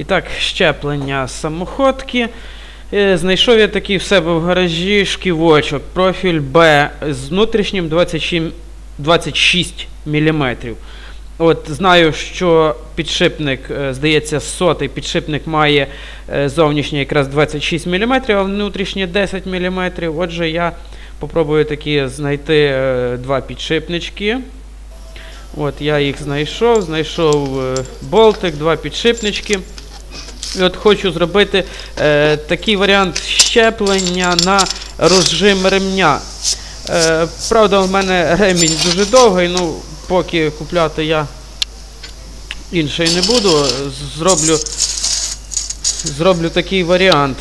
І так, щеплення самоходки. Е, Знайшов я такий в себе в гаражі шківочок, профіль Б з внутрішнім 26, 26 мм. От знаю, що підшипник, е, здається, сотий підшипник має е, зовнішній якраз 26 мм, а внутрішній 10 мм. Отже, я попробую такі знайти два підшипнички. От я їх знайшов, знайшов болтик, два підшипнички. От хочу зробити е, такий варіант щеплення на розжим ремня. Е, правда, в мене ремінь дуже довгий, ну поки купляти я інший не буду. Зроблю, зроблю такий варіант.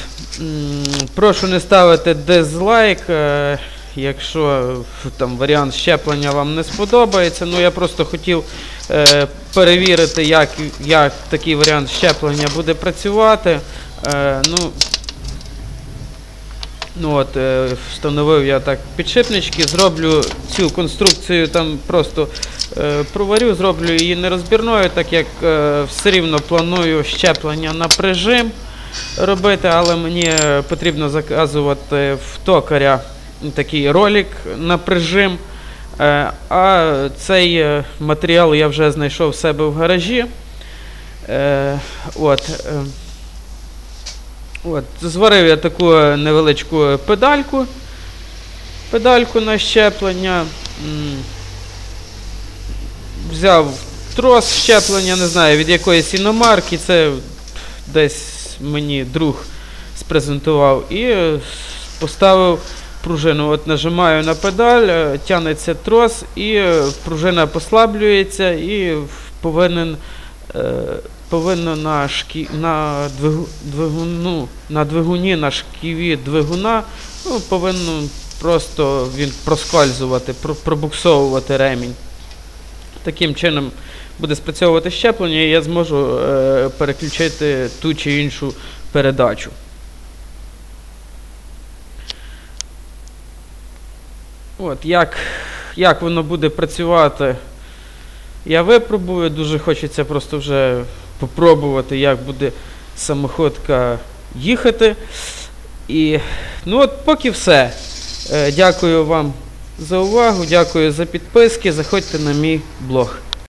Прошу не ставити дизлайк, е, якщо е, там варіант щеплення вам не сподобається. Ну я просто хотів е, перевірити, як, як такий варіант щеплення буде працювати. Е, ну, Ну от, е, встановив я так підшипнички, зроблю цю конструкцію там просто е, проварю, зроблю її нерозбірною, так як е, все рівно планую щеплення на прижим робити, але мені е, потрібно заказувати в токаря такий ролик на прижим. Е, а цей е, матеріал я вже знайшов в себе в гаражі. Е, от, От, зварив я таку невеличку педальку. Педальку на щеплення. Взяв трос щеплення, не знаю від якоїсь іномарки. Це десь мені друг спрезентував і поставив пружину. От нажимаю на педаль, е, тягнеться трос, і е, пружина послаблюється і повинен. е, Повинно на шкі... на двигуну, на двигуні, на шківі двигуна, ну, повинно просто він проскальзувати, про- пробуксовувати ремінь. Таким чином буде спрацьовувати щеплення, і я зможу е, переключити ту чи іншу передачу. От, як, як воно буде працювати, я випробую. Дуже хочеться просто вже попробувати, як буде самоходка їхати. І ну от поки все. Е, Дякую вам за увагу, дякую за підписки. Заходьте на мій блог.